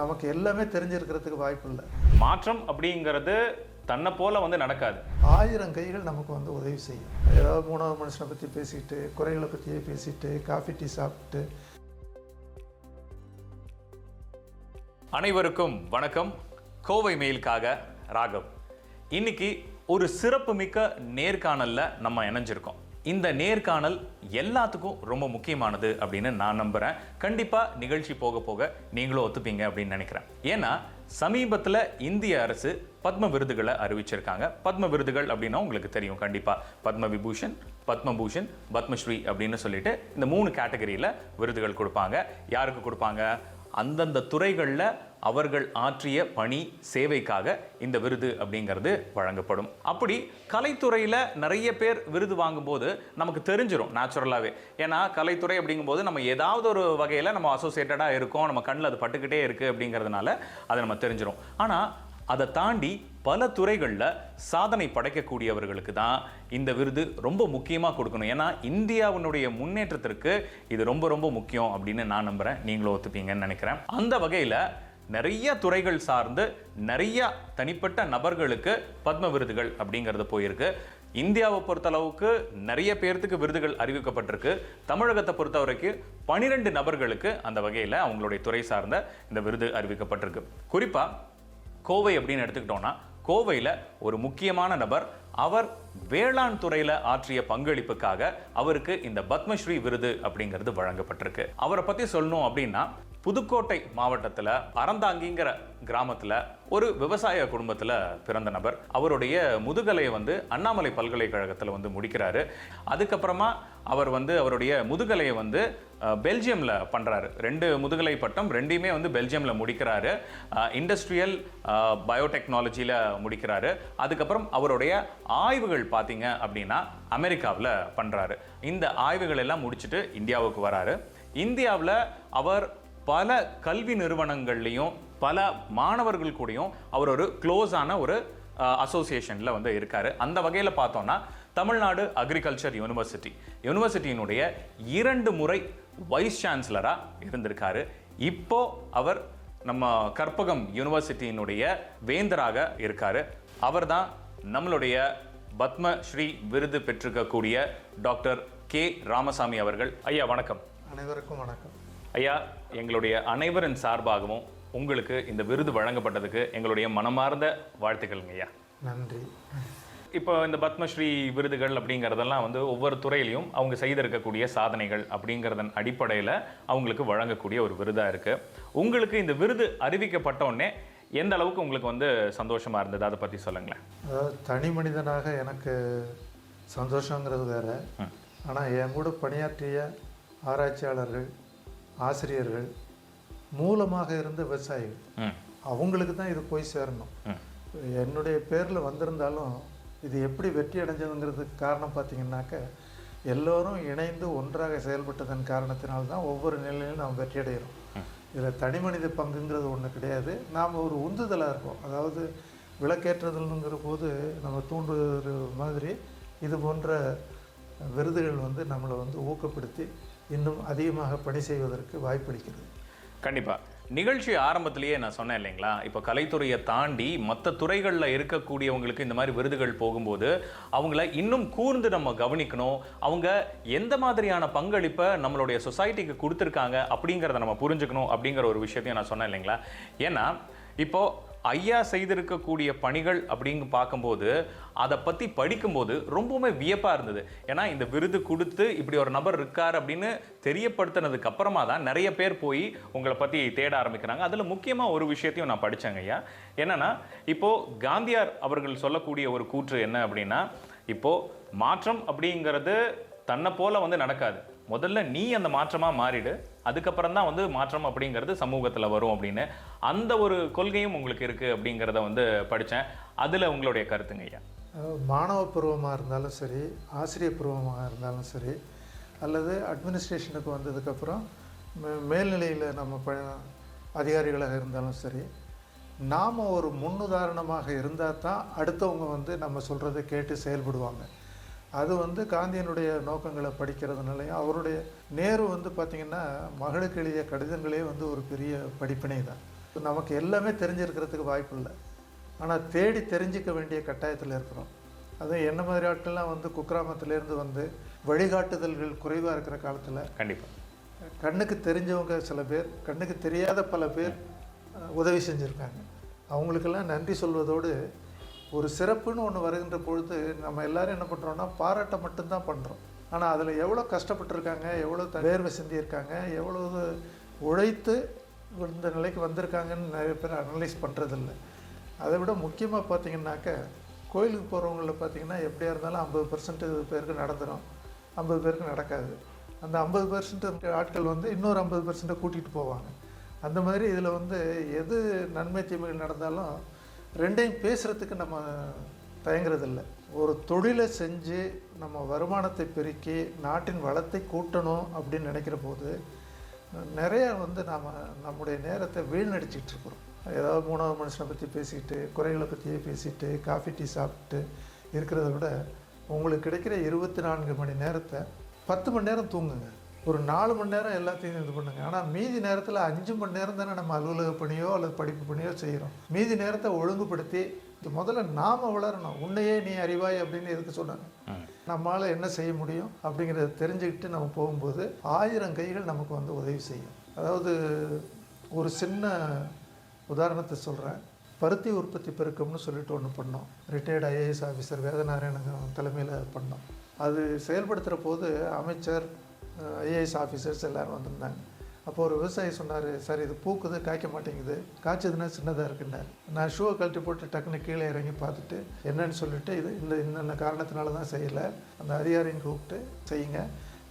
நமக்கு எல்லாமே தெரிஞ்சிருக்கிறதுக்கு வாய்ப்பு இல்லை மாற்றம் அப்படிங்கிறது தன்னை போல வந்து நடக்காது. ஆயிரம் கைகள் நமக்கு வந்து உதவி செய்யும். ஏதாவது மூணாவது மனுஷனை பற்றி பேசிக்கிட்டு குறைகளை பற்றியே பேசிட்டு காஃபி டீ சாப்பிட்டு. அனைவருக்கும் வணக்கம். கோவை மெயிலுக்காக ராகவ். இன்னைக்கு ஒரு சிறப்புமிக்க நேர்காணல்ல நம்ம இணைஞ்சிருக்கோம். இந்த நேர்காணல் எல்லாத்துக்கும் ரொம்ப முக்கியமானது அப்படின்னு நான் நம்புகிறேன் கண்டிப்பாக நிகழ்ச்சி போக போக நீங்களும் ஒத்துப்பீங்க அப்படின்னு நினைக்கிறேன். ஏன்னா சமீபத்தில் இந்திய அரசு பத்ம விருதுகளை அறிவிச்சிருக்காங்க. பத்ம விருதுகள் அப்படின்னா உங்களுக்கு தெரியும் கண்டிப்பாக பத்ம விபூஷன் பத்மபூஷன் பத்மஸ்ரீ அப்படின்னு சொல்லிட்டு இந்த மூணு கேட்டகரியில் விருதுகள் கொடுப்பாங்க. யாருக்கு கொடுப்பாங்க? அந்தந்த துறைகளில் அவர்கள் ஆற்றிய பணி சேவைக்காக இந்த விருது அப்படிங்கிறது வழங்கப்படும். அப்படி கலைத்துறையில் நிறைய பேர் விருது வாங்கும்போது நமக்கு தெரிஞ்சிடும் நேச்சுரலாகவே ஏன்னா கலைத்துறை அப்படிங்கும்போது நம்ம ஏதாவது ஒரு வகையில் நம்ம அசோசியேட்டடாக இருக்கோம் நம்ம கண்ணில் அது பட்டுக்கிட்டே இருக்குது அப்படிங்கிறதுனால அதை நம்ம தெரிஞ்சிடும் ஆனால் அதை தாண்டி பல துறைகளில் சாதனை படைக்கக்கூடியவர்களுக்கு தான் இந்த விருது ரொம்ப முக்கியமாக கொடுக்கணும். ஏன்னா இந்தியாவினுடைய முன்னேற்றத்திற்கு இது ரொம்ப ரொம்ப முக்கியம் அப்படின்னு நான் நம்புகிறேன் நீங்களும் ஒத்துப்பீங்கன்னு நினைக்கிறேன். அந்த வகையில் நிறைய துறைகள் சார்ந்து நிறைய தனிப்பட்ட நபர்களுக்கு பத்ம விருதுகள் அப்படிங்கிறது போயிருக்கு. இந்தியாவை பொறுத்தளவுக்கு நிறைய பேர்த்துக்கு விருதுகள் அறிவிக்கப்பட்டிருக்கு. தமிழகத்தை பொறுத்த வரைக்கும் பனிரெண்டு நபர்களுக்கு அந்த வகையில் அவங்களுடைய துறை சார்ந்த இந்த விருது அறிவிக்கப்பட்டிருக்கு. குறிப்பாக கோவை அப்படின்னு எடுத்துக்கிட்டோம்னா கோவையில் ஒரு முக்கியமான நபர் அவர் வேளாண் துறையில் ஆற்றிய பங்களிப்புக்காக அவருக்கு இந்த பத்மஸ்ரீ விருது அப்படிங்கிறது வழங்கப்பட்டிருக்கு. அவரை பற்றி சொல்லணும் அப்படின்னா புதுக்கோட்டை மாவட்டத்தில் அறந்தாங்கிங்கிற கிராமத்தில் ஒரு விவசாய குடும்பத்தில் பிறந்த நபர். அவருடைய முதுகலையை வந்து அண்ணாமலை பல்கலைக்கழகத்தில் வந்து முடிக்கிறாரு. அதுக்கப்புறமா அவர் வந்து அவருடைய முதுகலையை வந்து பெல்ஜியமில் பண்ணுறாரு ரெண்டு முதுகலை பட்டம் ரெண்டையுமே வந்து பெல்ஜியமில் முடிக்கிறாரு. இண்டஸ்ட்ரியல் பயோடெக்னாலஜியில் முடிக்கிறாரு. அதுக்கப்புறம் அவருடைய ஆய்வுகள் பார்த்தீங்க அப்படின்னா அமெரிக்காவில் பண்ணுறாரு இந்த ஆய்வுகள் எல்லாம் முடிச்சுட்டு இந்தியாவுக்கு வராரு. இந்தியாவில் அவர் பல கல்வி நிறுவனங்கள்லேயும் பல மாணவர்கள் கூடயும் அவர் ஒரு க்ளோஸான ஒரு அசோசியேஷனில் வந்து இருக்கார். அந்த வகையில் பார்த்தோன்னா தமிழ்நாடு அக்ரிகல்ச்சர் யூனிவர்சிட்டி யூனிவர்சிட்டியினுடைய இரண்டு முறை வைஸ் சான்சலராக இருந்திருக்காரு. இப்போ அவர் நம்ம கற்பகம் யூனிவர்சிட்டியினுடைய வேந்தராக இருக்காரு. அவர்தான் நம்மளுடைய பத்மஸ்ரீ விருது பெற்றிருக்கக்கூடிய டாக்டர் கே. ராமசாமி அவர்கள். ஐயா வணக்கம். அனைவருக்கும் வணக்கம். ஐயா எங்களுடைய அனைவரின் சார்பாகவும் உங்களுக்கு இந்த விருது வழங்கப்பட்டதுக்கு எங்களுடைய மனமார்ந்த வாழ்த்துக்கள்ங்க ஐயா. நன்றி. இப்போ இந்த பத்மஸ்ரீ விருதுகள் அப்படிங்கிறதெல்லாம் வந்து ஒவ்வொரு துறையிலையும் அவங்க செய்திருக்கக்கூடிய சாதனைகள் அப்படிங்கிறதன் அடிப்படையில் அவங்களுக்கு வழங்கக்கூடிய ஒரு விருதாக இருக்குது உங்களுக்கு இந்த விருது அறிவிக்கப்பட்ட உடனே எந்த அளவுக்கு உங்களுக்கு வந்து சந்தோஷமாக இருந்தது? அதை பற்றி சொல்லுங்களேன். அதாவது தனி மனிதனாக எனக்கு சந்தோஷங்கிறது வேற. ஆனால் என் கூட பணியாற்றிய ஆராய்ச்சியாளர்கள் ஆசிரியர்கள் மூலமாக இருந்த விவசாயிகள் அவங்களுக்கு தான் இது போய் சேரணும். என்னுடைய பேரில் வந்திருந்தாலும் இது எப்படி வெற்றி அடைஞ்சதுங்கிறதுக்கு காரணம் பார்த்தீங்கன்னாக்க எல்லோரும் இணைந்து ஒன்றாக செயல்பட்டதன் காரணத்தினால தான் ஒவ்வொரு நிலையிலும் நாம் வெற்றி அடைகிறோம். இதில் தனி மனித பங்குங்கிறது ஒன்று கிடையாது. நாம் ஒரு உந்துதலாக இருக்கோம். அதாவது விளக்கேற்றுதல்ங்கிற போது நம்ம தூண்டுற மாதிரி இது போன்ற விருதுகள் வந்து நம்மளை வந்து ஊக்கப்படுத்தி இன்னும் அதிகமாக பணி செய்வதற்கு வாய்ப்பளிக்கிறது. கண்டிப்பாக நிகழ்ச்சி ஆரம்பத்திலேயே நான் சொன்னேன் இல்லைங்களா? இப்போ கலைத்துறையை தாண்டி மற்ற துறைகளில் இருக்கக்கூடியவங்களுக்கு இந்த மாதிரி விருதுகள் போகும்போது அவங்கள இன்னும் கூர்ந்து நம்ம கவனிக்கணும். அவங்க எந்த மாதிரியான பங்களிப்பை நம்மளுடைய சொசைட்டிக்கு கொடுத்துருக்காங்க அப்படிங்கிறத நம்ம புரிஞ்சுக்கணும் அப்படிங்கிற ஒரு விஷயத்தையும் நான் சொன்னேன் இல்லைங்களா? ஏன்னா இப்போது ஐயா செய்திருக்கக்கூடிய பணிகள் அப்படின்னு பார்க்கும்போது அதை பற்றி படிக்கும்போது ரொம்பவுமே வியப்பாக இருந்தது. ஏன்னா இந்த விருது கொடுத்து இப்படி ஒரு நபர் இருக்கார் அப்படின்னு தெரியப்படுத்தினதுக்கு அப்புறமா தான் நிறைய பேர் போய் உங்களை பற்றி தேட ஆரம்பிக்கிறாங்க. அதில் முக்கியமாக ஒரு விஷயத்தையும் நான் படித்தேங்க ஐயா. என்னென்னா இப்போது காந்தியார் அவர்கள் சொல்லக்கூடிய ஒரு கூற்று என்ன அப்படின்னா இப்போது மாற்றம் அப்படிங்கிறது தன்னை போல் வந்து நடக்காது. முதல்ல நீ அந்த மாற்றமாக மாறிடு. அதுக்கப்புறம் தான் வந்து மாற்றம் அப்படிங்கிறது சமூகத்தில் வரும் அப்படின்னு. அந்த ஒரு கொள்கையும் உங்களுக்கு இருக்குது அப்படிங்கிறத வந்து படித்தேன் அதில் உங்களுடைய கருத்துங்க ஐயா. மாணவ பருவமாக இருந்தாலும் சரி ஆசிரியர் பருவமாக இருந்தாலும் சரி அல்லது அட்மினிஸ்ட்ரேஷனுக்கு வந்ததுக்கப்புறம் மேல்நிலையில் நம்ம ப அதிகாரிகளாக இருந்தாலும் சரி நாம் ஒரு முன்னுதாரணமாக இருந்தால் தான் அடுத்தவங்க வந்து நம்ம சொல்கிறத கேட்டு செயல்படுவாங்க. அது வந்து காந்தியனுடைய நோக்கங்களை படிக்கிறதுனாலையும் அவருடைய நேரு வந்து பார்த்திங்கன்னா மகளுக்கு எழுதிய கடிதங்களே வந்து ஒரு பெரிய படிப்பினை தான். நமக்கு எல்லாமே தெரிஞ்சிருக்கிறதுக்கு வாய்ப்பு இல்லை. ஆனால் தேடி தெரிஞ்சிக்க வேண்டிய கட்டாயத்தில் இருக்கிறோம். அதுவும் என்ன மாதிரி ஆட்கள்லாம் வந்து குக்கிராமத்திலேருந்து வந்து வழிகாட்டுதல்கள் குறைவாக இருக்கிற காலத்தில் கண்டிப்பா. கண்ணுக்கு தெரிஞ்சவங்க சில பேர் கண்ணுக்கு தெரியாத பல பேர் உதவி செஞ்சுருக்காங்க. அவங்களுக்கெல்லாம் நன்றி சொல்வதோடு ஒரு சிறப்புன்னு ஒன்று வருகின்ற பொழுது நம்ம எல்லாரும் என்ன பண்ணுறோம்னா பாராட்ட மட்டும்தான் பண்ணுறோம் ஆனால் அதில் எவ்வளோ கஷ்டப்பட்டிருக்காங்க எவ்வளோ த- வேர்வை சிந்தியிருக்காங்க எவ்வளோ உழைத்து இந்த நிலைக்கு வந்திருக்காங்கன்னு நிறைய பேர் அனலைஸ் பண்ணுறதில்ல அதை விட முக்கியமாக பார்த்தீங்கன்னாக்க கோயிலுக்கு போகிறவங்கள பார்த்தீங்கன்னா எப்படியா இருந்தாலும் ஐம்பது பர்சன்ட் பேருக்கு நடந்துடும் ஐம்பது பேருக்கு நடக்காது. அந்த ஐம்பது பர்சன்ட் ஆட்கள் வந்து இன்னொரு ஐம்பது பர்சன்ட்டை கூட்டிகிட்டு போவாங்க. அந்த மாதிரி இதில் வந்து எது நன்மை தீமைகள் நடந்தாலும் ரெண்டையும் பேசுகிறதுக்கு நம்ம தயங்குறதில்ல. ஒரு தொழிலை செஞ்சு நம்ம வருமானத்தை பெருக்கி நாட்டின் வளத்தை கூட்டணும் அப்படின்னு நினைக்கிற போது நிறைய வந்து நாம் நம்முடைய நேரத்தை வீழ்நடிச்சிக்கிட்டு இருக்கிறோம். ஏதாவது மூணாவது மனுஷனை பற்றி பேசிக்கிட்டு குறைகளை பற்றியே பேசிட்டு காஃபி டீ சாப்பிட்டு இருக்கிறத விட உங்களுக்கு கிடைக்கிற இருபத்தி நான்கு மணி நேரத்தை பத்து மணி நேரம் தூங்குங்க. ஒரு நாலு மணி நேரம் எல்லாத்தையும் இது பண்ணுங்க. ஆனால் மீதி நேரத்தில் அஞ்சு மணி நேரம் தானே நம்ம அலுவலக பணியோ அல்லது படிப்பு பணியோ செய்கிறோம் மீதி நேரத்தை ஒழுங்குபடுத்தி இது முதல்ல நாம வளரணும். உன்னையே நீ அறிவாய் அப்படின்னு எதுக்கு சொன்னாங்க. நம்மளால் என்ன செய்ய முடியும் அப்படிங்கிறத தெரிஞ்சுக்கிட்டு நம்ம போகும்போது ஆயிரம் கைகள் நமக்கு வந்து உதவி செய்யும். அதாவது ஒரு சின்ன உதாரணத்தை சொல்கிறேன் பருத்தி உற்பத்தி பெருக்கம்னு சொல்லிட்டு ஒன்று பண்ணோம். ரிட்டையர்டு ஐஏஎஸ் ஆஃபீஸர் வேதநாராயணன் தலைமையில் பண்ணோம். அது செயல்படுத்துகிற போது அமைச்சர் ஐஏஎஸ் ஆஃபீஸர்ஸ் எல்லோரும் வந்திருந்தாங்க. அப்போ ஒரு விவசாயி சொன்னார் சார் இது பூக்குது காய்க்க மாட்டேங்குது. காய்ச்சதுன்னா சின்னதாக இருக்குன்னார். நான் ஷூவை கழட்டி போட்டு டக்குன்னு கீழே இறங்கி பார்த்துட்டு என்னன்னு சொல்லிட்டு இது இந்த இன்னென்ன காரணத்தினால தான் செய்யலை. அந்த அதிகாரியும் கூப்பிட்டு செய்யுங்க.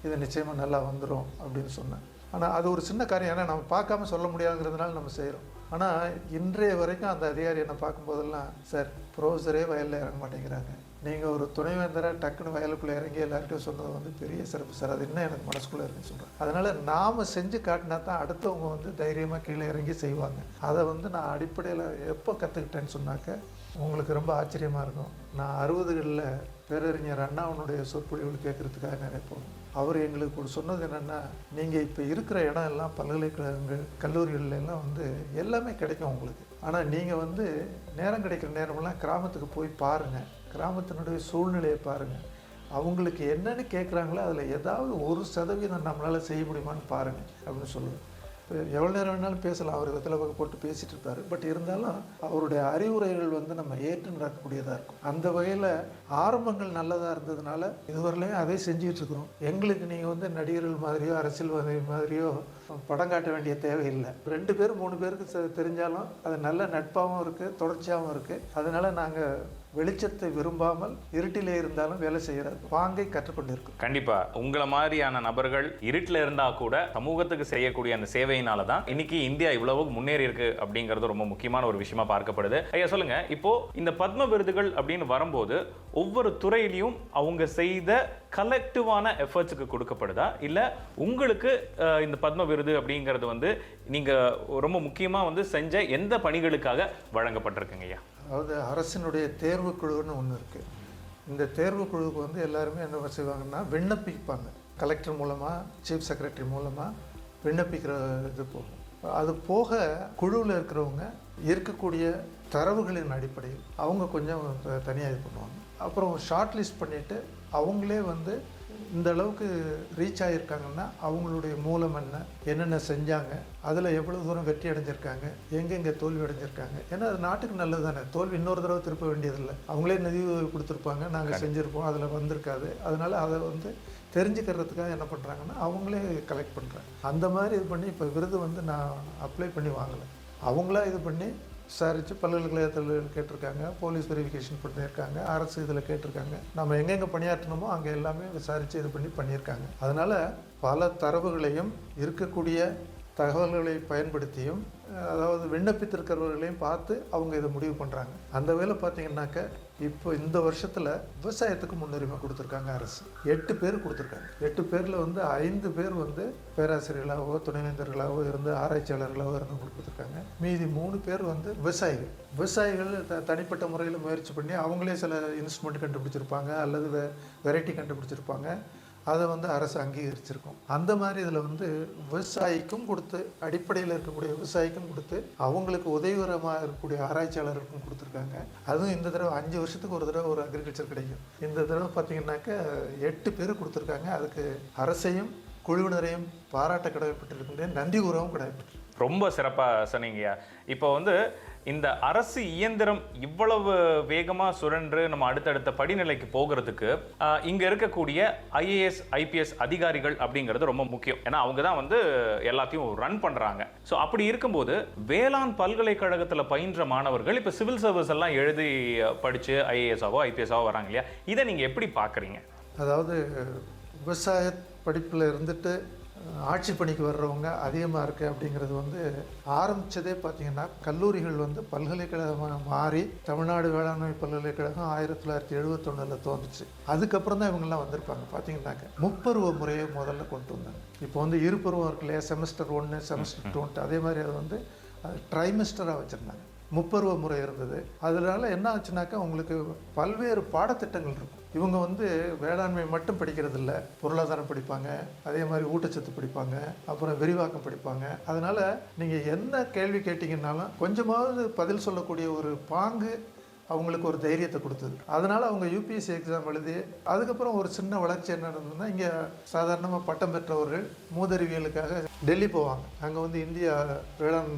இது நிச்சயமாக நல்லா வந்துடும் அப்படின்னு சொன்னேன் ஆனால் அது ஒரு சின்ன காரியம். ஏன்னா நம்ம பார்க்காம சொல்ல முடியாதுங்கிறதுனால நம்ம செய்கிறோம் ஆனால் இன்றைய வரைக்கும் அந்த அதிகாரி என்னை பார்க்கும்போதெல்லாம் சார் ப்ரொஃபஸரே வயலில் இறங்க மாட்டேங்கிறாங்க. நீங்கள் ஒரு துணைவேந்தராக டக்குன்னு வயலுக்குள்ளே இறங்கி எல்லார்கிட்டையும் சொன்னது வந்து பெரிய சிறப்பு சார். அது என்ன எனக்கு மனசுக்குள்ளே இருக்குன்னு சொல்கிறேன் அதனால் நாம் செஞ்சு காட்டினா தான் அடுத்தவங்க வந்து தைரியமாக கீழே இறங்கி செய்வாங்க. அதை வந்து நான் அடிப்படையில் எப்போ கற்றுக்கிட்டேன்னு சொன்னாக்க உங்களுக்கு ரொம்ப ஆச்சரியமாக இருக்கும். நான் அறுபதுகளில் பேரறிஞர் அண்ணாவனுடைய சொற்பொழிவுகள் கேட்குறதுக்காக நினைப்போம். அவர் எங்களுக்கு ஒரு சொன்னது என்னென்னா நீங்கள் இப்போ இருக்கிற இடம் எல்லாம் பல்கலைக்கழகங்கள் கல்லூரிகளில் எல்லாம் வந்து எல்லாமே கிடைக்கும் உங்களுக்கு. ஆனால் நீங்கள் வந்து நேரம் கிடைக்கிற நேரமெல்லாம் கிராமத்துக்கு போய் பாருங்கள் கிராமத்தினுடைய சூழ்நிலையை பாருங்கள் அவங்களுக்கு என்னென்னு கேட்குறாங்களோ அதில் ஏதாவது ஒரு சதவீதம் நம்மளால் செய்ய முடியுமான்னு பாருங்கள் அப்படின்னு சொல்லுவேன் இப்போ எவ்வளோ நேரம் வேணாலும் பேசலாம். அவர் வெத்தலை பக்கம் போட்டு பேசிகிட்டு இருப்பார். பட் இருந்தாலும் அவருடைய அறிவுரைகள் வந்து நம்ம ஏற்று நடக்கக்கூடியதாக இருக்கும். அந்த வகையில் ஆரம்பங்கள் நல்லதாக இருந்ததுனால இதுவரையிலையும் அதை செஞ்சுக்கிட்டு இருக்கிறோம். எங்களுக்கு நீங்கள் வந்து நடிகர்கள் மாதிரியோ அரசியல்வாதி மாதிரியோ படம் காட்ட வேண்டிய தேவையில்லை. ரெண்டு பேர் மூணு பேருக்கு செ- தெரிஞ்சாலும் அது நல்ல நட்பாகவும் இருக்குது தொடர்ச்சியாகவும் இருக்குது அதனால் நாங்கள் வெளிச்சத்தை விரும்பாமல் இருட்டிலே இருந்தாலும் வேலை செய்கிற வாங்கை கற்றுக்கொண்டிருக்கிறோம் கண்டிப்பா. உங்களை மாதிரியான நபர்கள் இருட்டில் இருந்தா கூட சமூகத்துக்கு செய்யக்கூடிய அந்த சேவையினால தான் இன்னைக்கு இந்தியா இவ்வளவு முன்னேறி இருக்கு அப்படிங்கிறது ரொம்ப முக்கியமான ஒரு விஷயமா பார்க்கப்படுது. ஐயா சொல்லுங்க. இப்போ இந்த பத்ம விருதுகள் அப்படின்னு வரும்போது ஒவ்வொரு துறையிலையும் அவங்க செய்த கலெக்டிவான எஃபர்ட்ஸுக்கு கொடுக்கப்படுதா? இல்லை உங்களுக்கு இந்த பத்ம விருது அப்படிங்கிறது வந்து நீங்கள் ரொம்ப முக்கியமாக வந்து செஞ்ச எந்த பணிகளுக்காக வழங்கப்பட்டிருக்குங்க ஐயா? அதாவது அரசினுடைய தேர்வு குழுன்னு ஒன்று இருக்குது இந்த தேர்வு குழுவுக்கு வந்து எல்லாருமே என்ன செய்வாங்கன்னா விண்ணப்பிப்பாங்க. கலெக்டர் மூலமாக சீஃப் செக்ரட்டரி மூலமாக விண்ணப்பிக்கிற இது போகும். அது போக குழுவில் இருக்கிறவங்க இருக்கக்கூடிய தரவுகளின் அடிப்படையில் அவங்க கொஞ்சம் தனியாக இது பண்ணுவாங்க. அப்புறம் ஷார்ட் லிஸ்ட் பண்ணிவிட்டு அவங்களே வந்து இந்த அளவுக்கு ரீச் ஆகியிருக்காங்கன்னா அவங்களுடைய மூலம் என்ன என்னென்ன செஞ்சாங்க அதில் எவ்வளோ தூரம் வெற்றி அடைஞ்சிருக்காங்க எங்கெங்கே தோல்வி அடைஞ்சிருக்காங்க ஏன்னா அது நாட்டுக்கு நல்லது தானே தோல்வி இன்னொரு தடவை திருப்ப வேண்டியதில்லை. அவங்களே நிதி உதவி கொடுத்துருப்பாங்க நாங்கள் செஞ்சுருப்போம் அதில் வந்திருக்காது. அதனால் அதை வந்து தெரிஞ்சுக்கிறதுக்காக என்ன பண்ணுறாங்கன்னா அவங்களே கலெக்ட் பண்ணுறாங்க அந்த மாதிரி இது பண்ணி இப்போ விருது வந்து நான் அப்ளை பண்ணி வாங்கலை. அவங்களா இது பண்ணி விசாரித்து பல்கலைக்கழகத்தில் கேட்டிருக்காங்க போலீஸ் வெரிஃபிகேஷன் பண்ணியிருக்காங்க அரசு இதில் கேட்டிருக்காங்க. நம்ம எங்கெங்கே பணியாற்றணுமோ அங்கே எல்லாமே விசாரித்து இது பண்ணி பண்ணியிருக்காங்க. அதனால் பல தரவுகளையும் இருக்கக்கூடிய தகவல்களை பயன்படுத்தியும் அதாவது விண்ணப்பித்திருக்கிறவர்களையும் பார்த்து அவங்க இதை முடிவு பண்ணுறாங்க அந்த வேலை பார்த்தீங்கன்னாக்க இப்போ இந்த வருஷத்தில் விவசாயத்துக்கு முன்னுரிமை கொடுத்துருக்காங்க அரசு. எட்டு பேர் கொடுத்துருக்காங்க. எட்டு பேரில் வந்து ஐந்து பேர் வந்து பேராசிரியர்களாகவோ துணைவேந்தர்களாகவோ இருந்து ஆராய்ச்சியாளர்களாகவோ இருந்து கொடுத்துருக்காங்க. மீதி மூணு பேர் வந்து விவசாயிகள். விவசாயிகள் த தனிப்பட்ட முறையில் முயற்சி பண்ணி அவங்களே சில இன்ஸ்ட்ருமெண்ட் கண்டுபிடிச்சிருப்பாங்க அல்லது வெ வெரைட்டி கண்டுபிடிச்சிருப்பாங்க. அதை வந்து அரசு அங்கீகரிச்சிருக்கும். அந்த மாதிரி இதில் வந்து விவசாயிக்கும் கொடுத்து அடிப்படையில் இருக்கக்கூடிய விவசாயிக்கும் கொடுத்து அவங்களுக்கு உதவிகரமாக இருக்கக்கூடிய ஆராய்ச்சியாளருக்கும் கொடுத்துருக்காங்க. அதுவும் இந்த தடவை அஞ்சு வருஷத்துக்கு ஒரு தடவை ஒரு அக்ரிகல்ச்சர் கிடைக்கும். இந்த தடவை பார்த்தீங்கன்னாக்க எட்டு பேர் கொடுத்துருக்காங்க. அதுக்கு அரசையும் குழுவினரையும் பாராட்ட கடமைப்பட்டிருக்கின்றேன். நன்றி கூறவும் கிடையாது ரொம்ப சிறப்பாக சொன்னீங்கய்யா. இப்போ வந்து இந்த அரசு இயந்திரம் இவ்வளவு வேகமாக சுழன்று நம்ம அடுத்தடுத்த படிநிலைக்கு போகிறதுக்கு இங்கே இருக்கக்கூடிய ஐஏஎஸ் ஐபிஎஸ் அதிகாரிகள் அப்படிங்கிறது ரொம்ப முக்கியம். ஏன்னா அவங்க தான் வந்து எல்லாத்தையும் ரன் பண்ணுறாங்க ஸோ அப்படி இருக்கும்போது வேளாண் பல்கலைக்கழகத்தில் பயின்ற மாணவர்கள் இப்போ சிவில் சர்வீஸ் எல்லாம் எழுதி படித்து ஐஏஎஸ்ஆவோ ஐபிஎஸ்ஆவோ வராங்க இல்லையா? இதை நீங்கள் எப்படி பார்க்குறீங்க அதாவது விவசாய படிப்பில் இருந்துட்டு ஆட்சி பணிக்கு வர்றவங்க அதிகமாக இருக்கு அப்படிங்கிறது வந்து ஆரம்பித்ததே பார்த்தீங்கன்னா கல்லூரிகள் வந்து பல்கலைக்கழகமாக மாறி தமிழ்நாடு வேளாண்மை பல்கலைக்கழகம் ஆயிரத்தி தொள்ளாயிரத்தி எழுபத்தொன்னில் தோன்றுச்சு. அதுக்கப்புறம் தான் இவங்கெல்லாம் வந்திருப்பாங்க பார்த்தீங்கன்னாக்க முப்பருவ முறையை முதல்ல கொண்டு வந்தாங்க. இப்போ வந்து இருபருவம் இருக்கு இல்லையா? செமஸ்டர் ஒன்று செமஸ்டர் டூன்ட்டு. அதே மாதிரி அது வந்து ட்ரைமெஸ்டராக வச்சுருந்தாங்க. முப்பருவ முறை இருந்தது. அதனால என்ன ஆச்சுனாக்கா உங்களுக்கு பல்வேறு பாடத்திட்டங்கள் இருக்கும். இவங்க வந்து வேளாண்மை மட்டும் படிக்கிறதில்ல பொருளாதாரம் படிப்பாங்க அதே மாதிரி ஊட்டச்சத்து படிப்பாங்க அப்புறம் விரிவாக்கம் படிப்பாங்க. அதனால் நீங்கள் என்ன கேள்வி கேட்டிங்கன்னாலும் கொஞ்சமாவது பதில் சொல்லக்கூடிய ஒரு பாங்கு அவங்களுக்கு ஒரு தைரியத்தை கொடுத்தது. அதனால் அவங்க யூபிஎஸ்சி எக்ஸாம் எழுதி அதுக்கப்புறம் ஒரு சின்ன வளர்ச்சி என்ன நடந்ததுன்னா இங்கே சாதாரணமாக பட்டம் பெற்றவர்கள் மூதறிவியலுக்காக டெல்லி போவாங்க. அங்கே வந்து இந்தியா வேளாண்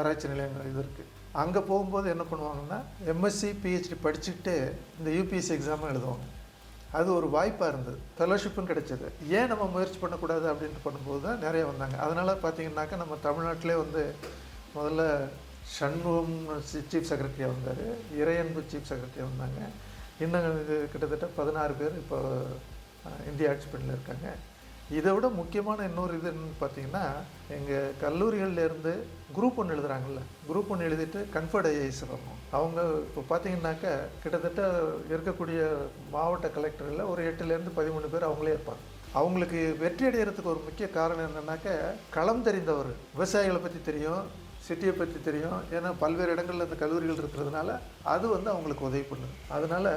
ஆராய்ச்சி நிலையங்கள் இது இருக்குது அங்கே போகும்போது என்ன பண்ணுவாங்கன்னா எம்எஸ்சி பிஹெச்டி படிச்சுக்கிட்டு இந்த யூபிஎஸ்சி எக்ஸாமும் எழுதுவாங்க. அது ஒரு வாய்ப்பாக இருந்தது. ஃபெலோஷிப்பும் கிடைச்சது. ஏன் நம்ம முயற்சி பண்ணக்கூடாது அப்படின்ட்டு பண்ணும்போது தான் நிறைய வந்தாங்க. அதனால் பார்த்தீங்கன்னாக்கா நம்ம தமிழ்நாட்டிலே வந்து முதல்ல சண்முகம் சீஃப் செக்ரட்டரியாக வந்தார். இறையன்பு சீஃப் செக்ரட்டரியாக வந்தாங்க. இன்னும் கிட்டத்தட்ட பதினாறு பேர் இப்போ இந்திய ஆட்சி பணியில் இருக்காங்க. இதை விட முக்கியமான இன்னொரு இது என்னன்னு பார்த்தீங்கன்னா எங்கள் கல்லூரிகள்லேருந்து குரூப் ஒன்று எழுதுகிறாங்கல்ல குரூப் ஒன்று எழுதிட்டு கன்ஃபர்ட் ஐஏஎஸ் வரணும் அவங்க இப்போ பார்த்தீங்கன்னாக்க கிட்டத்தட்ட இருக்கக்கூடிய மாவட்ட கலெக்டரில் ஒரு எட்டுலேருந்து பதிமூணு பேர் அவங்களே இருப்பாங்க. அவங்களுக்கு வெற்றி அடைகிறதுக்கு ஒரு முக்கிய காரணம் என்னென்னாக்க களம் தெரிந்தவர். விவசாயிகளை பற்றி தெரியும் சிட்டியை பற்றி தெரியும். ஏன்னா பல்வேறு இடங்களில் அந்த கல்லூரிகள் இருக்கிறதுனால அது வந்து அவங்களுக்கு உதவி பண்ணுது. அதனால்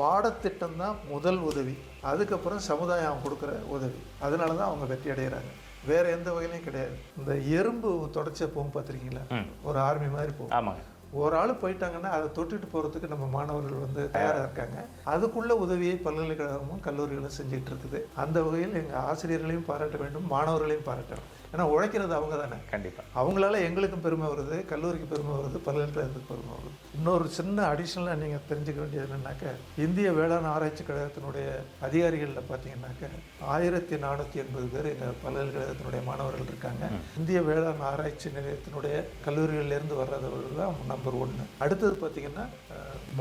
பாடத்திட்டம் தான் முதல் உதவி. அதுக்கப்புறம் சமுதாயம் அவங்க கொடுக்குற உதவி. அதனால தான் அவங்க வெற்றி அடைகிறாங்க வேற எந்த வகையிலையும் கிடையாது. இந்த எறும்பு தொடர்ச்சியாக போகும் பார்த்துருக்கீங்களா. ஒரு ஆர்மி மாதிரி போகும். ஒரு ஆள் போயிட்டாங்கன்னா அதை தொட்டுட்டு போகிறதுக்கு நம்ம மாணவர்கள் வந்து தயாராக இருக்காங்க. அதுக்குள்ள உதவியை பல்கலைக்கழகமும் கல்லூரிகளும் செஞ்சுட்டு இருக்குது. அந்த வகையில் எங்கள் ஆசிரியர்களையும் பாராட்ட வேண்டும் மாணவர்களையும் பாராட்ட வேண்டும் ஏன்னா உழைக்கிறது அவங்க தானே. கண்டிப்பா. அவங்களால எங்களுக்கும் பெருமை வருது கல்லூரிக்கு பெருமை வருது பல்கலைக்கழகத்துக்கு பெருமை வருது. இன்னொரு சின்ன அடிஷ்னலாக நீங்கள் தெரிஞ்சுக்க வேண்டியது என்னன்னாக்க இந்திய வேளாண் ஆராய்ச்சி கழகத்தினுடைய அதிகாரிகளில் பார்த்தீங்கன்னாக்க ஆயிரத்தி நானூற்றி எண்பது பேர் எங்கள் பல்கலைக்கழகத்தினுடைய மாணவர்கள் இருக்காங்க. இந்திய வேளாண் ஆராய்ச்சி நிலையத்தினுடைய கல்லூரிகளிலேருந்து வர்றவர்கள் தான் நம்பர் ஒன்று அடுத்தது பார்த்தீங்கன்னா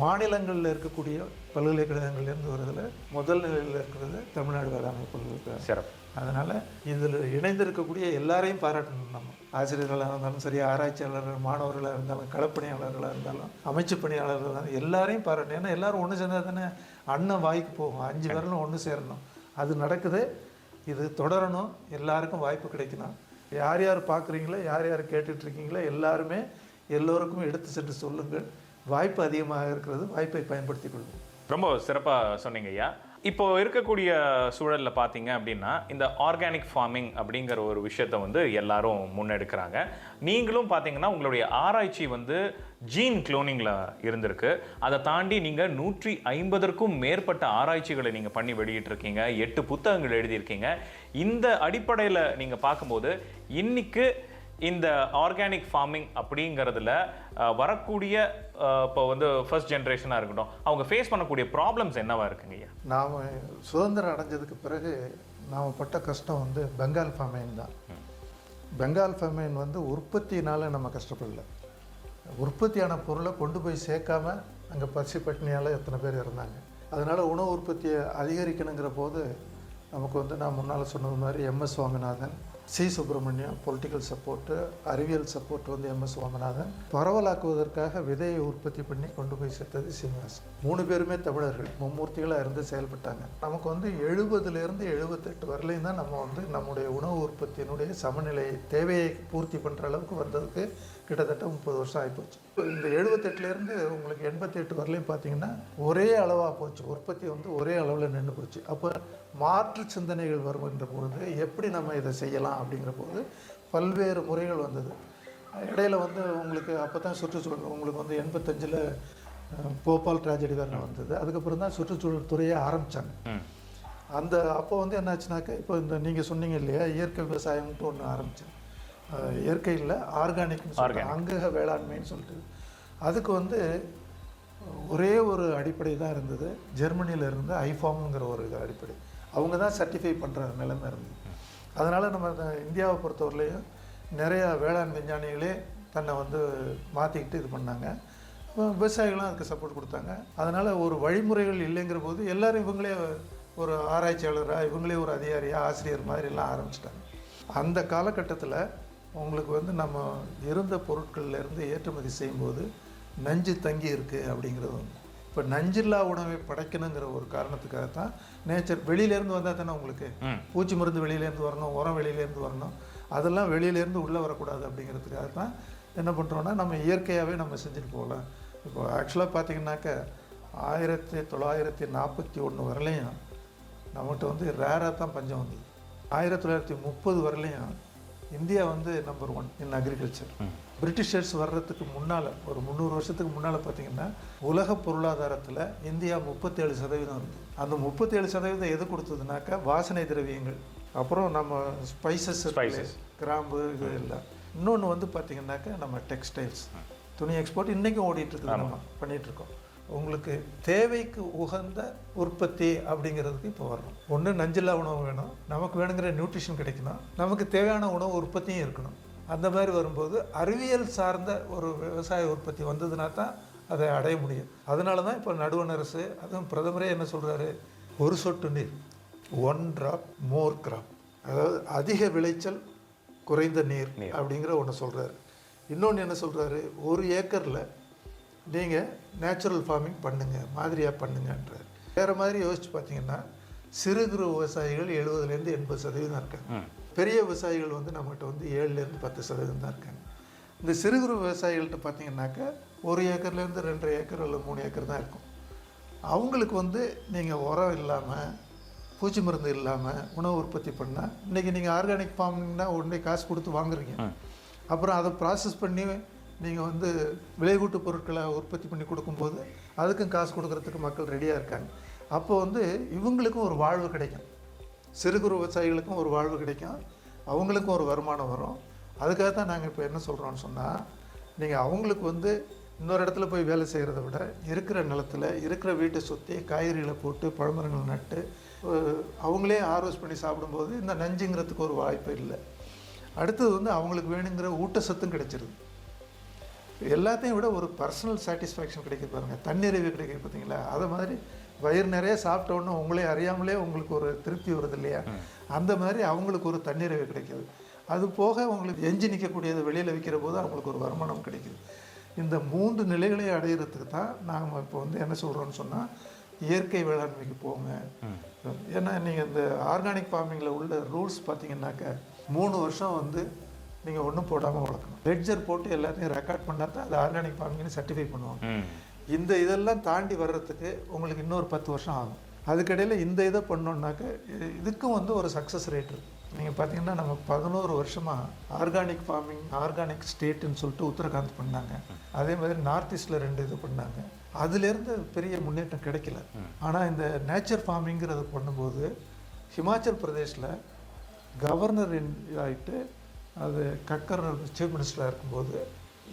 மாநிலங்களில் இருக்கக்கூடிய பல்கலைக்கழகங்கள்லேருந்து வர்றதுல முதல் நிலையில் இருக்கிறது தமிழ்நாடு வேளாண்மை பல்கலைக்கழகம். சிறப்பு. அதனால் இதில் இணைந்திருக்கக்கூடிய எல்லாரையும் பாராட்டணும் நம்ம. ஆசிரியர்களாக இருந்தாலும் சரி ஆராய்ச்சியாளர்கள் மாணவர்களாக இருந்தாலும் களப்பணியாளர்களாக இருந்தாலும் அமைச்சு பணியாளர்களாக இருந்தாலும் எல்லாரையும் பாராட்டணும். ஏன்னா எல்லாரும் ஒன்று சேர்ந்தால் தானே அண்ணன் வாய்க்கு போகும். அஞ்சு பேரிலும் ஒன்று சேரணும். அது நடக்குது. இது தொடரணும். எல்லாருக்கும் வாய்ப்பு கிடைக்கணும். யார் யார் பார்க்குறீங்களோ யார் யார் கேட்டுட்ருக்கீங்களோ எல்லாருமே எல்லோருக்கும் எடுத்து சென்று சொல்லுங்கள். வாய்ப்பு அதிகமாக இருக்கிறது. வாய்ப்பை பயன்படுத்திக் கொள்ளுங்கள் ரொம்ப சிறப்பாக சொன்னீங்க ஐயா. இப்போ இருக்கக்கூடிய சூழலில் பார்த்தீங்க அப்படின்னா இந்த ஆர்கானிக் ஃபார்மிங் அப்படிங்கிற ஒரு விஷயத்தை வந்து எல்லாரும் முன்னெடுக்கிறாங்க. நீங்களும் பார்த்தீங்கன்னா உங்களுடைய ஆராய்ச்சி வந்து ஜீன் குளோனிங்கில் இருந்திருக்கு. அதை தாண்டி நீங்கள் நூற்றி ஐம்பதற்கும் மேற்பட்ட ஆராய்ச்சிகளை நீங்கள் பண்ணி வெளியிட்டிருக்கீங்க. எட்டு புத்தகங்கள் எழுதியிருக்கீங்க. இந்த அடிப்படையில் நீங்கள் பார்க்கும்போது இன்னைக்கு இந்த ஆர்கானிக் ஃபார்மிங் அப்படிங்கிறதுல வரக்கூடிய இப்போ வந்து ஃபர்ஸ்ட் ஜென்ரேஷனாக இருக்கட்டும் அவங்க ஃபேஸ் பண்ணக்கூடிய ப்ராப்ளம்ஸ் என்னவா இருக்குங்க ஐயா? நாம் சுதந்திரம் அடைஞ்சதுக்கு பிறகு நாம் பட்ட கஷ்டம் வந்து பெங்கால் ஃபார்மைன் தான். பெங்கால் ஃபேமைன் வந்து உற்பத்தினால் நம்ம கஷ்டப்படல. உற்பத்தியான பொருளை கொண்டு போய் சேர்க்காம அங்கே பசி பட்டினியால் எத்தனை பேர் இருந்தாங்க. அதனால் உணவு உற்பத்தியை அதிகரிக்கணுங்கிற போது நமக்கு வந்து நான் முன்னால் சொன்னது மாதிரி MS Swaminathan C. Subramaniam political support அறிவியல் சப்போர்ட் வந்து எம். எஸ். சுவாமிநாதன். பரவலாக்குவதற்காக விதையை உற்பத்தி பண்ணி கொண்டு போய் சேர்த்தது சீனிவாசன். மூணு பேருமே தமிழர்கள். மும்மூர்த்திகளாக இருந்து செயல்பட்டாங்க. நமக்கு வந்து எழுபதுலேருந்து எழுபத்தெட்டு வரலையும் தான் நம்ம வந்து நம்முடைய உணவு உற்பத்தியினுடைய சமநிலை தேவையை பூர்த்தி பண்ணுற அளவுக்கு வந்ததுக்கு கிட்டத்தட்ட முப்பது வருஷம் ஆகிப்போச்சு இந்த எழுபத்தெட்டுலேருந்து உங்களுக்கு எண்பத்தெட்டு வரலையும் பார்த்தீங்கன்னா ஒரே அளவாக போச்சு. உற்பத்தி வந்து ஒரே அளவில் நின்று போச்சு. அப்போ மாற்று சிந்தனைகள் வருகின்ற பொழுது எப்படி நம்ம இதை செய்யலாம் அப்படிங்கிற போது பல்வேறு முறைகள் வந்தது. இடையில வந்து உங்களுக்கு அப்போ தான் சுற்றுச்சூழல் உங்களுக்கு வந்து எண்பத்தஞ்சில் போபால் ட்ராஜடி தானே வந்தது அதுக்கப்புறம் தான் சுற்றுச்சூழல் துறையை ஆரம்பித்தாங்க அந்த அப்போ வந்து என்னாச்சுனாக்கா இப்போ இந்த நீங்கள் சொன்னீங்க இல்லையா இயற்கை விவசாயம்ட்டு ஒன்று ஆரம்பித்தேன் இயற்கை இல்லை ஆர்கானிக்னு சொல்லிட்டு அங்கக வேளாண்மைன்னு சொல்லிட்டு. அதுக்கு வந்து ஒரே ஒரு அடிப்படை தான் இருந்தது. ஜெர்மனியில் இருந்து ஐஃபார்ம்ங்கிற ஒரு இது அடிப்படை. அவங்க தான் சர்டிஃபை பண்ணுற நிலைமை இருந்தது. அதனால் நம்ம இந்த இந்தியாவை பொறுத்தவரையிலையும் நிறையா வேளாண் விஞ்ஞானிகளே தன்னை வந்து மாற்றிக்கிட்டு இது பண்ணாங்க. விவசாயிகளும் அதுக்கு சப்போர்ட் கொடுத்தாங்க. அதனால் ஒரு வழிமுறைகள் இல்லைங்கிற போது எல்லோரும் இவங்களே ஒரு ஆராய்ச்சியாளராக இவங்களே ஒரு அதிகாரியாக ஆசிரியர் மாதிரி எல்லாம் ஆரம்பிச்சிட்டாங்க. அந்த காலகட்டத்தில் உங்களுக்கு வந்து நம்ம இருந்த பொருட்கள்லேருந்து ஏற்றுமதி செய்யும்போது நஞ்சு தங்கி இருக்குது அப்படிங்கிறது வந்து இப்போ நஞ்சில்லா உணவை படைக்கணுங்கிற ஒரு காரணத்துக்காக தான் நேச்சர் வெளியிலேருந்து வந்தால் தானே உங்களுக்கு? பூச்சி மருந்து வெளியிலேருந்து வரணும் உரம் வெளியிலேருந்து வரணும். அதெல்லாம் வெளியிலேருந்து உள்ளே வரக்கூடாது அப்படிங்கிறதுக்காக தான் என்ன பண்ணுறோன்னா நம்ம இயற்கையாகவே நம்ம செஞ்சுட்டு போகலாம். இப்போ ஆக்சுவலாக பார்த்தீங்கன்னாக்க ஆயிரத்தி தொள்ளாயிரத்தி நாற்பத்தி ஒன்று வரலையும் நம்மகிட்ட வந்து ரேராக தான் பஞ்சம் வந்தது. ஆயிரத்தி தொள்ளாயிரத்தி முப்பது வரலையும் இந்தியா வந்து number one in agriculture Britishers வர்றதுக்கு முன்னால் ஒரு முந்நூறு வருஷத்துக்கு முன்னால் பார்த்தீங்கன்னா உலக பொருளாதாரத்தில் இந்தியா முப்பத்தேழு சதவீதம் இருந்தது அந்த முப்பத்தேழு சதவீதம் எது கொடுத்ததுனாக்கா வாசனை திரவியங்கள். அப்புறம் நம்ம ஸ்பைசஸ். கிராம்பு இது எல்லாம். இன்னொன்று வந்து பார்த்தீங்கன்னாக்கா நம்ம டெக்ஸ்டைல்ஸ் துணி எக்ஸ்போர்ட் இன்றைக்கும் ஓடிட்டு இருக்குது நம்ம பண்ணிட்டு இருக்கோம். உங்களுக்கு தேவைக்கு உகந்த உற்பத்தி அப்படிங்கிறதுக்கு இப்போ வரணும். ஒன்று நஞ்சில்லா உணவு வேணும். நமக்கு வேணுங்கிற நியூட்ரிஷன் கிடைக்கணும். நமக்கு தேவையான உணவு உற்பத்தியும் இருக்கணும். அந்த மாதிரி வரும்போது அறிவியல் சார்ந்த ஒரு விவசாய உற்பத்தி வந்ததுனா தான் அதை அடைய முடியும். அதனால தான் இப்போ நடுவண் அரசு அதுவும் பிரதமரே என்ன சொல்கிறாரு ஒரு சொட்டு நீர் ஒன் ட்ராப் மோர் கிராப் அதாவது அதிக விளைச்சல் குறைந்த நீர் அப்படிங்கிற ஒன்று சொல்கிறாரு இன்னொன்று என்ன சொல்கிறாரு ஒரு ஏக்கரில் நீங்கள் நேச்சுரல் ஃபார்மிங் பண்ணுங்க மாதிரியாக பண்ணுங்கன்றார். வேறு மாதிரி யோசிச்சு பார்த்தீங்கன்னா சிறு குறு விவசாயிகள் எழுபதுலேருந்து எண்பது சதவீதம் இருக்காங்க. ம். பெரிய விவசாயிகள் வந்து நம்மகிட்ட வந்து ஏழுலேருந்து பத்து சதவீதம் தான் இருக்காங்க. இந்த சிறு குறு விவசாயிகள்கிட்ட பார்த்தீங்கன்னாக்கா ஒரு ஏக்கர்லேருந்து ரெண்டரை ஏக்கர் அல்லது மூணு ஏக்கர் தான் இருக்கும். அவங்களுக்கு வந்து நீங்கள் உரம் இல்லாமல் பூச்சி மருந்து இல்லாமல் உணவு உற்பத்தி பண்ணால் இன்றைக்கி நீங்கள் ஆர்கானிக் ஃபார்மிங்னா உடனே காசு கொடுத்து வாங்குறீங்க. அப்புறம் அதை ப்ராசஸ் பண்ணி நீங்கள் வந்து விளைகூட்டு பொருட்களை உற்பத்தி பண்ணி கொடுக்கும்போது அதுக்கும் காசு கொடுக்கறதுக்கு மக்கள் ரெடியாக இருக்காங்க. அப்போ வந்து இவங்களுக்கும் ஒரு வாழ்வு கிடைக்கும். சிறு குறு விவசாயிகளுக்கும் ஒரு வாழ்வு கிடைக்கும். அவங்களுக்கும் ஒரு வருமானம் வரும். அதுக்காக தான் நாங்கள் இப்போ என்ன சொல்கிறோன்னு சொன்னால் நீங்கள் அவங்களுக்கு வந்து இன்னொரு இடத்துல போய் வேலை செய்கிறத விட இருக்கிற நிலத்துல இருக்கிற வீட்டை சுற்றி காய்கறிகளை போட்டு பழமரங்கள் நட்டு அவங்களே ஆர்வஸ் பண்ணி சாப்பிடும்போது இந்த நஞ்சுங்கிறதுக்கு ஒரு வாய்ப்பு இல்லை. அடுத்தது வந்து அவங்களுக்கு வேணுங்கிற ஊட்டச்சத்தும் கிடைச்சிருது. எல்லாத்தையும் விட ஒரு பர்சனல் சாட்டிஸ்ஃபேக்ஷன் கிடைக்குது பாருங்கள் தன்னிறைவு கிடைக்குது பார்த்தீங்களா அதை மாதிரி வயிறு நிறைய சாப்பிட்ட உடனே உங்களே அறியாமலே உங்களுக்கு ஒரு திருப்தி வருது இல்லையா? அந்த மாதிரி அவங்களுக்கு ஒரு தன்னிறைவு கிடைக்குது. அது போக உங்களுக்கு எஞ்சி நிற்கக்கூடியதை வெளியில் விற்கிற போது அவங்களுக்கு ஒரு வருமானம் கிடைக்குது. இந்த மூன்று நிலைகளை அடையிறதுக்கு தான் நாம் இப்போ வந்து என்ன சொல்கிறோம்னு சொன்னால் இயற்கை வேளாண்மைக்கு போங்க. ஏன்னா நீங்கள் இந்த ஆர்கானிக் ஃபார்மிங்கில் உள்ள ரூல்ஸ் பார்த்தீங்கன்னாக்க மூணு வருஷம் வந்து நீங்கள் ஒன்றும் போடாமல் வளர்க்கணும். லெட்ஜர் போட்டு எல்லாத்தையும் ரெக்கார்ட் பண்ணால் தான் அது ஆர்கானிக் ஃபார்மிங்னு சர்டிஃபை பண்ணுவாங்க. இந்த இதெல்லாம் தாண்டி வர்றதுக்கு உங்களுக்கு இன்னொரு பத்து வருஷம் ஆகும். அதுக்கிடையில் இந்த இதை பண்ணோம்னாக்க இது- இதுக்கும் வந்து ஒரு சக்ஸஸ் ரேட் இருக்கு. நீங்கள் பார்த்தீங்கன்னா நம்ம பதினோரு வருஷமாக ஆர்கானிக் ஃபார்மிங் ஆர்கானிக் ஸ்டேட்டுன்னு சொல்லிட்டு உத்தரகாண்ட் பண்ணாங்க. அதே மாதிரி நார்த் ஈஸ்டில் ரெண்டு இது பண்ணாங்க. அதுலேருந்து பெரிய முன்னேற்றம் கிடைக்கல. ஆனால் இந்த நேச்சர் ஃபார்மிங்கிறது பண்ணும்போது ஹிமாச்சல் பிரதேஷில் கவர்னர் ஆகிட்டு அது கக்கர் சீஃப் மினிஸ்டராக இருக்கும்போது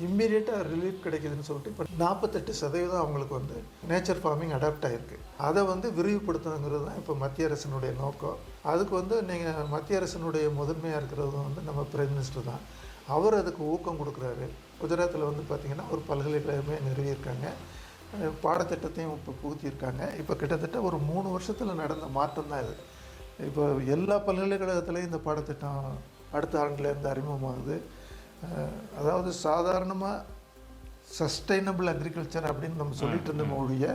இம்மீடியட்டாக ரிலீஃப் கிடைக்குதுன்னு சொல்லிட்டு இப்போ நாற்பத்தெட்டு சதவீதம் அவங்களுக்கு வந்து நேச்சர் ஃபார்மிங் அடாப்ட் ஆகிருக்கு அதை வந்து விரிவுபடுத்தணுங்கிறது தான் இப்போ மத்திய அரசினுடைய நோக்கம். அதுக்கு வந்து நீங்கள் மத்திய அரசினுடைய முதன்மையாக இருக்கிறது வந்து நம்ம பிரைம் மினிஸ்டர் தான். அவர் அதுக்கு ஊக்கம் கொடுக்குறாரு. குஜராத்தில் வந்து பார்த்திங்கன்னா ஒரு பல்கலைக்கழகமே நிறுவியிருக்காங்க. பாடத்திட்டத்தையும் இப்போ புகுத்தியிருக்காங்க. இப்போ கிட்டத்தட்ட ஒரு மூணு வருஷத்தில் நடந்த மாற்றம் தான் இது. இப்போ எல்லா பல்கலைக்கழகத்துலேயும் இந்த பாடத்திட்டம் அடுத்த ஆண்டுலேருந்து அறிமுகமாகுது. அதாவது சாதாரணமாக சஸ்டைனபிள் அக்ரிகல்ச்சர் அப்படின்னு நம்ம சொல்லிட்டு இருந்தோம் ஒழிய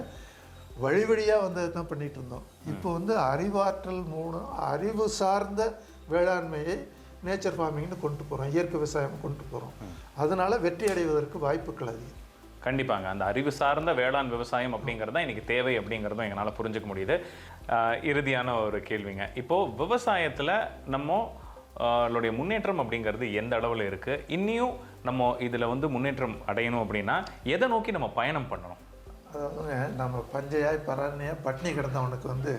வழி வழியாக வந்தது தான் பண்ணிட்டு இருந்தோம். இப்போ வந்து அறிவாற்றல் மூலம் அறிவு சார்ந்த வேளாண்மையை நேச்சர் ஃபார்மிங்னு கொண்டு போகிறோம் இயற்கை விவசாயம் கொண்டு போகிறோம் அதனால வெற்றி அடைவதற்கு வாய்ப்புகள் அதிகம். கண்டிப்பாங்க. அந்த அறிவு சார்ந்த வேளாண் விவசாயம் அப்படிங்கிறது தான் இன்னைக்கு தேவை அப்படிங்கிறதும் எங்களால் புரிஞ்சுக்க முடியுது. இறுதியான ஒரு கேள்விங்க. இப்போ விவசாயத்தில் நம்ம ஆஹ் முன்னேற்றம் அப்படிங்கிறது எந்த அளவில் இருக்குது இன்னியும் நம்ம இதில் வந்து முன்னேற்றம் அடையணும் அப்படின்னா எதை நோக்கி நம்ம பயணம் பண்ணணும்? அதாவதுங்க நம்ம பஞ்சையாய் பரணியாக பட்னி கிடந்தவனுக்கு வந்து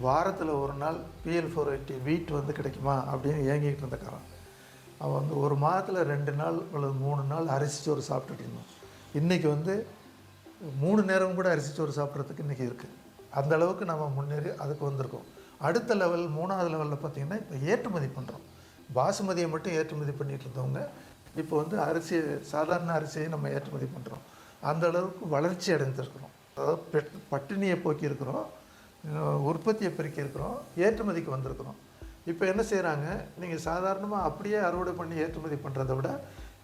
வாரத்தில் ஒரு நாள் பிஎல் ஃபோர் எயிட்டி வீட் வந்து கிடைக்குமா அப்படின்னு ஏங்கிக்கிட்டு இருந்தக்காரன் அவன் வந்து ஒரு மாதத்தில் ரெண்டு நாள் அல்லது மூணு நாள் அரிசி சோறு சாப்பிட்டுட்டு இருந்தான். இன்றைக்கி வந்து மூணு நேரம் கூட அரிசி சோறு சாப்பிட்றதுக்கு இன்றைக்கி இருக்குது அந்த அளவுக்கு நம்ம முன்னேறி அதுக்கு வந்திருக்கோம். அடுத்த லெவல் மூணாவது லெவலில் பார்த்திங்கன்னா இப்போ ஏற்றுமதி பண்ணுறோம் பாசுமதியை மட்டும் ஏற்றுமதி பண்ணிட்டு இருந்தவங்க இப்போ வந்து அரிசி சாதாரண அரிசியை நம்ம ஏற்றுமதி பண்ணுறோம் அந்த அளவுக்கு வளர்ச்சி அடைந்திருக்கிறோம் அதாவது பெட்- பட்டினியை போக்கியிருக்கிறோம் உற்பத்தியை பெருக்கியிருக்கிறோம் ஏற்றுமதிக்கு வந்திருக்கிறோம். இப்போ என்ன செய்கிறாங்க நீங்கள் சாதாரணமாக அப்படியே அறுவடை பண்ணி ஏற்றுமதி பண்ணுறதை விட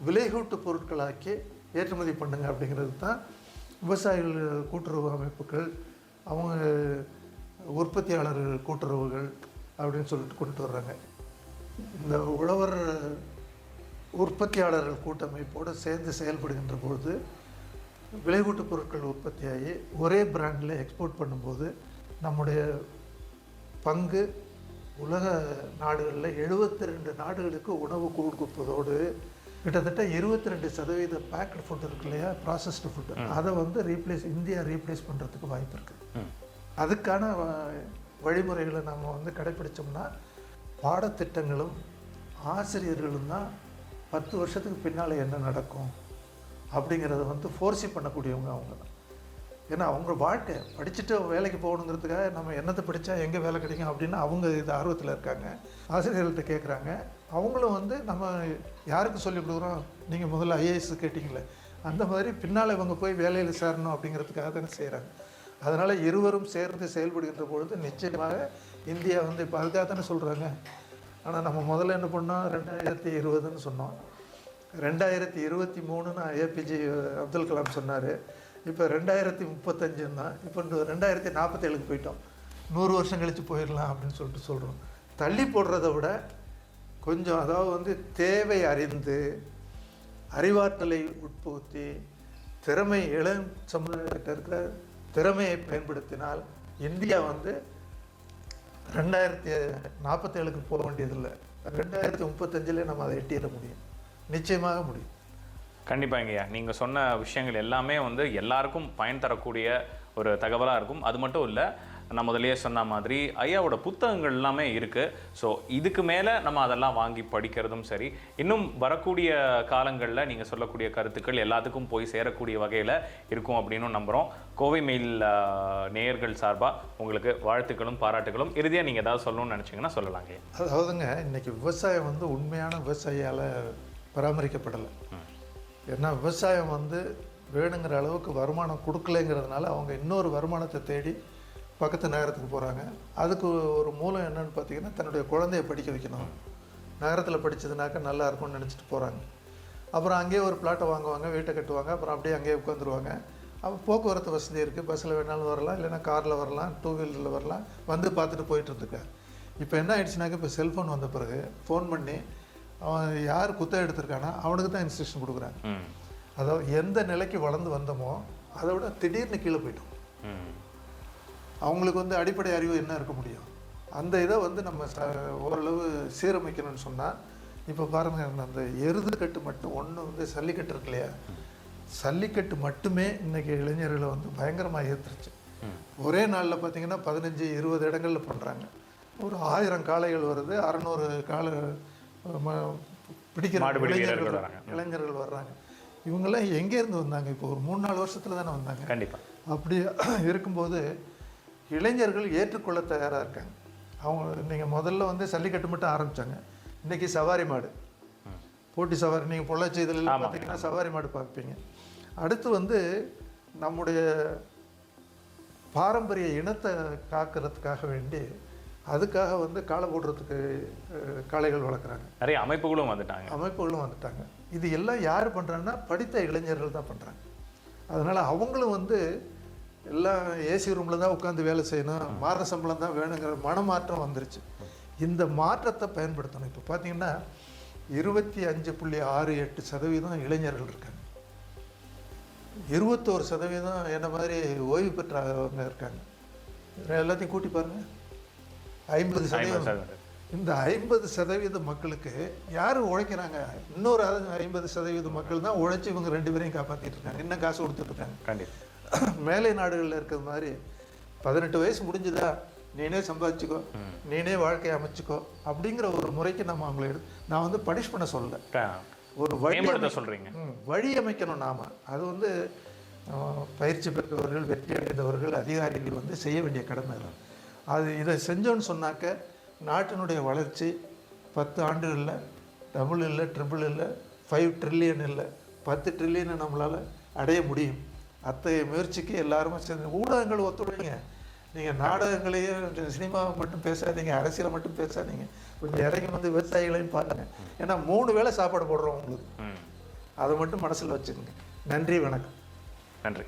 விலைகூட்டு பொருட்களாக்கி ஏற்றுமதி பண்ணுங்க அப்படிங்கிறது தான் விவசாயிகள் கூட்டுறவு அமைப்புகள் அவங்க உற்பத்தியாளர்கள் கூட்டுறவுகள் அப்படின்னு சொல்லிட்டு கொண்டு வர்றாங்க. இந்த உழவர் உற்பத்தியாளர்கள் கூட்டமைப்போடு சேர்ந்து செயல்படுகின்ற பொழுது விளைகூட்டு பொருட்கள் உற்பத்தியாகி ஒரே பிராண்டில் எக்ஸ்போர்ட் பண்ணும்போது நம்முடைய பங்கு உலக நாடுகளில் 72 ரெண்டு நாடுகளுக்கு உணவு கொடுப்பதோடு கிட்டத்தட்ட இருபத்தி ரெண்டு சதவீத பேக்கட் ஃபுட் இருக்கு இல்லையா? ப்ராசஸ்டு ஃபுட் அதை வந்து ரீப்ளேஸ் இந்தியா ரீப்ளேஸ் பண்ணுறதுக்கு வாய்ப்பு இருக்குது அதுக்கான வ- வழிமுறைகளை நம்ம வந்து கடைப்பிடிச்சோம்னா பாடத்திட்டங்களும் ஆசிரியர்களும் தான் பத்து வருஷத்துக்கு பின்னால் என்ன நடக்கும் அப்படிங்கிறத வந்து ஃபோர்ஸி பண்ணக்கூடியவங்க அவங்க தான். ஏன்னா அவங்க வாழ்க்கை படிச்சுட்டு வேலைக்கு போகணுங்கிறதுக்காக நம்ம என்னத்தை படித்தா எங்கே வேலை கிடைக்கும் அப்படின்னு அவங்க இது ஆர்வத்தில் இருக்காங்க. ஆசிரியர்கள்ட்ட கேட்குறாங்க அவங்களும் வந்து நம்ம யாருக்கு சொல்லிக் கொடுக்குறோம்? நீங்கள் முதல்ல ஐஏஎஸ் கேட்டிங்களே. அந்த மாதிரி பின்னால் இவங்க போய் வேலையில் சேரணும் அப்படிங்கிறதுக்காக தானே செய்கிறாங்க அதனால் இருவரும் சேர்ந்து செயல்படுகின்ற பொழுது நிச்சயமாக இந்தியா வந்து இப்போ அதுக்காக தானே சொல்கிறாங்க ஆனால் நம்ம முதல்ல என்ன பண்ணோம்? ரெண்டாயிரத்தி இருபதுன்னு சொன்னோம். ரெண்டாயிரத்தி இருபத்தி மூணுன்னு ஏபிஜே அப்துல் கலாம் சொன்னார். இப்போ ரெண்டாயிரத்தி முப்பத்தஞ்சுன்னு தான் இப்போ ரெண்டாயிரத்தி நாற்பத்தேழுக்கு போயிட்டோம். நூறு வருஷம் கழித்து போயிடலாம் அப்படின்னு சொல்லிட்டு சொல்கிறோம் தள்ளி போடுறத விட கொஞ்சம் அதாவது வந்து தேவை அறிந்து அறிவாற்றலை உட்புகுத்தி திறமை இளம் சமுதாயத்திட்ட இருக்கிற திறமையை பயன்படுத்தினால் இந்தியா வந்து ரெண்டாயிரத்தி நாற்பத்தேழுக்கு போக வேண்டியதில்லை. ரெண்டாயிரத்தி முப்பத்தஞ்சிலே நம்ம அதை எட்டிட முடியும். நிச்சயமாக முடியும். கண்டிப்பாக ஐயா நீங்கள் சொன்ன விஷயங்கள் எல்லாமே வந்து எல்லாருக்கும் பயன் தரக்கூடிய ஒரு தகவலாக இருக்கும். அது மட்டும் இல்லை நான் முதல்லயே சொன்ன மாதிரி ஐயாவோட புத்தகங்கள் எல்லாமே இருக்குது ஸோ இதுக்கு மேலே நம்ம அதெல்லாம் வாங்கி படிக்கிறதும் சரி. இன்னும் வரக்கூடிய காலங்களில் நீங்கள் சொல்லக்கூடிய கருத்துக்கள் எல்லாத்துக்கும் போய் சேரக்கூடிய வகையில் இருக்கும் அப்படின்னு நம்புகிறோம் கோவை மெயில் நேயர்கள் சார்பாக உங்களுக்கு வாழ்த்துக்களும் பாராட்டுகளும். இறுதியாக நீங்கள் ஏதாவது சொல்லணும்னு நினச்சிங்கன்னா சொல்லலாங்க. அதாவதுங்க இன்னைக்கு விவசாயம் வந்து உண்மையான விவசாயியால் பராமரிக்கப்படலை. ஏன்னா விவசாயம் வந்து வேணுங்கிற அளவுக்கு வருமானம் கொடுக்கலைங்கிறதுனால அவங்க இன்னொரு வருமானத்தை தேடி பக்கத்து நகரத்துக்கு போகிறாங்க அதுக்கு ஒரு மூலம் என்னன்னு பார்த்தீங்கன்னா தன்னுடைய குழந்தைய படிக்க வைக்கணும். நகரத்தில் படிச்சதுனாக்கா நல்லா இருக்கும்னு நினச்சிட்டு போகிறாங்க அப்புறம் அங்கேயே ஒரு பிளாட்டை வாங்குவாங்க வீட்டை கட்டுவாங்க அப்புறம் அப்படியே அங்கேயே உட்காந்துருவாங்க. அப்போ போக்குவரத்து வசதி இருக்குது பஸ்ஸில் வேணாலும் வரலாம் இல்லைன்னா காரில் வரலாம் டூ வீலரில் வரலாம். வந்து பார்த்துட்டு போயிட்டு இருந்துருக்காங்க இப்போ என்ன ஆயிடுச்சுனாக்கா இப்போ செல்ஃபோன் வந்த பிறகு ஃபோன் பண்ணி அவன் யார் குத்த எடுத்திருக்கானா அவனுக்கு தான் இன்ஸ்ட்ரக்ஷன் கொடுக்குறாங்க. அதாவது எந்த நிலைக்கு வளர்ந்து வந்தோமோ அதை விட திடீர்னு கீழே போயிட்டோம். அவங்களுக்கு வந்து அடிப்படை அறிவு என்ன இருக்க முடியும்? அந்த இதை வந்து நம்ம ச ஓரளவு சீரமைக்கணும்னு சொன்னால் இப்போ பாருங்க அந்த எருது கட்டு மட்டும் ஒன்று வந்து சல்லிக்கட்டு இருக்கு இல்லையா? சல்லிக்கட்டு மட்டுமே இன்னைக்கு இளைஞர்களை வந்து பயங்கரமாக ம். ஒரே நாளில் பார்த்தீங்கன்னா பதினஞ்சு இருபது இடங்களில் பண்ணுறாங்க ஒரு ஆயிரம் காளைகள் வருது அறநூறு ம- பிடிக்கிற இளைஞர்கள். இளைஞர்கள் வர்றாங்க. இவங்கெல்லாம் எங்கேருந்து வந்தாங்க? இப்போ ஒரு மூணு நாலு வருஷத்துல தானே வந்தாங்க. கண்டிப்பாக அப்படி இருக்கும்போது இளைஞர்கள் ஏற்றுக்கொள்ள தயாராக இருக்காங்க. அவங்க நீங்கள் முதல்ல வந்து ஜல்லிக்கட்டு மட்டும் ஆரம்பிச்சாங்க. இன்னைக்கு சவாரி மாடு. போட்டி சவாரி நீங்கள் பொள்ளாச்சி இதில். பார்த்தீங்கன்னா சவாரி மாடு பார்ப்பீங்க. அடுத்து வந்து நம்முடைய பாரம்பரிய இனத்தை காக்கிறதுக்காக வேண்டி அதுக்காக வந்து காளை போடுறதுக்கு காளைகள் வளர்க்குறாங்க. நிறைய அமைப்புகளும் வந்துட்டாங்க. அமைப்புகளும் வந்துட்டாங்க. இது எல்லாம் யார் பண்ணுறாங்கன்னா படித்த இளைஞர்கள் தான் பண்ணுறாங்க அதனால் அவங்களும் வந்து எல்லாம் ஏசி ரூமில் தான் உட்காந்து வேலை செய்யணும். மாத சம்பளம் தான் வேணுங்கிற மனமாற்றம் வந்துருச்சு. இந்த மாற்றத்தை பயன்படுத்தணும். இப்போ பார்த்தீங்கன்னா இருபத்தி அஞ்சு புள்ளி ஆறு எட்டு சதவீதம் இளைஞர்கள் இருக்காங்க. இருபத்தோரு சதவீதம் என்ன மாதிரி ஓய்வு பெற்றவங்க இருக்காங்க. எல்லாத்தையும் கூட்டி பாருங்க. ஐம்பது சதவீதம். இந்த ஐம்பது சதவீத மக்களுக்கு யார் உழைக்கிறாங்க? இன்னொரு ஐம்பது சதவீத மக்கள் தான் உழைச்சி இவங்க ரெண்டு பேரையும் காப்பாற்றிட்டு இருக்காங்க. இன்னும் காசு கொடுத்துட்டு இருக்காங்க. கண்டிப்பா. மேலை நாடுகளில் இருக்கிற மாதிரி பதினெட்டு வயசு முடிஞ்சுதா? நீனே சம்பாதிச்சுக்கோ. நீனே வாழ்க்கையை அமைச்சுக்கோ. அப்படிங்கிற ஒரு முறைக்கு நம்ம அவங்கள நான் வந்து பனிஷ் பண்ண சொல்லல. ஒரு வழி ம், வழி அமைக்கணும் நாம. அது வந்து பயிற்சி பெற்றவர்கள் வெற்றி அடைந்தவர்கள் அதிகாரிகள் வந்து செய்ய வேண்டிய கடமை அது. அது இதை செஞ்சோன்னு சொன்னாக்க நாட்டினுடைய வளர்ச்சி பத்து ஆண்டுகளில் டபுள் இல்லை ட்ரிபிள் இல்லை ஃபைவ் ட்ரில்லியன் இல்லை பத்து ட்ரில்லியனை நம்மளால் அடைய முடியும். அத்தகைய முயற்சிக்கு எல்லாருமே சேர்ந்து ஊடகங்கள் ஒத்துழைங்க. நீங்கள் நாடகங்களையும் சினிமாவை மட்டும் பேசாதீங்க அரசியலை மட்டும் பேசாதீங்க. கொஞ்சம் இறங்கி வந்து விவசாயிகளையும் பாருங்க. ஏன்னா மூணு வேளை சாப்பாடு போடுறோம் உங்களுக்கு. அதை மட்டும் மனசில் வச்சுக்கோங்க. நன்றி வணக்கம். நன்றி.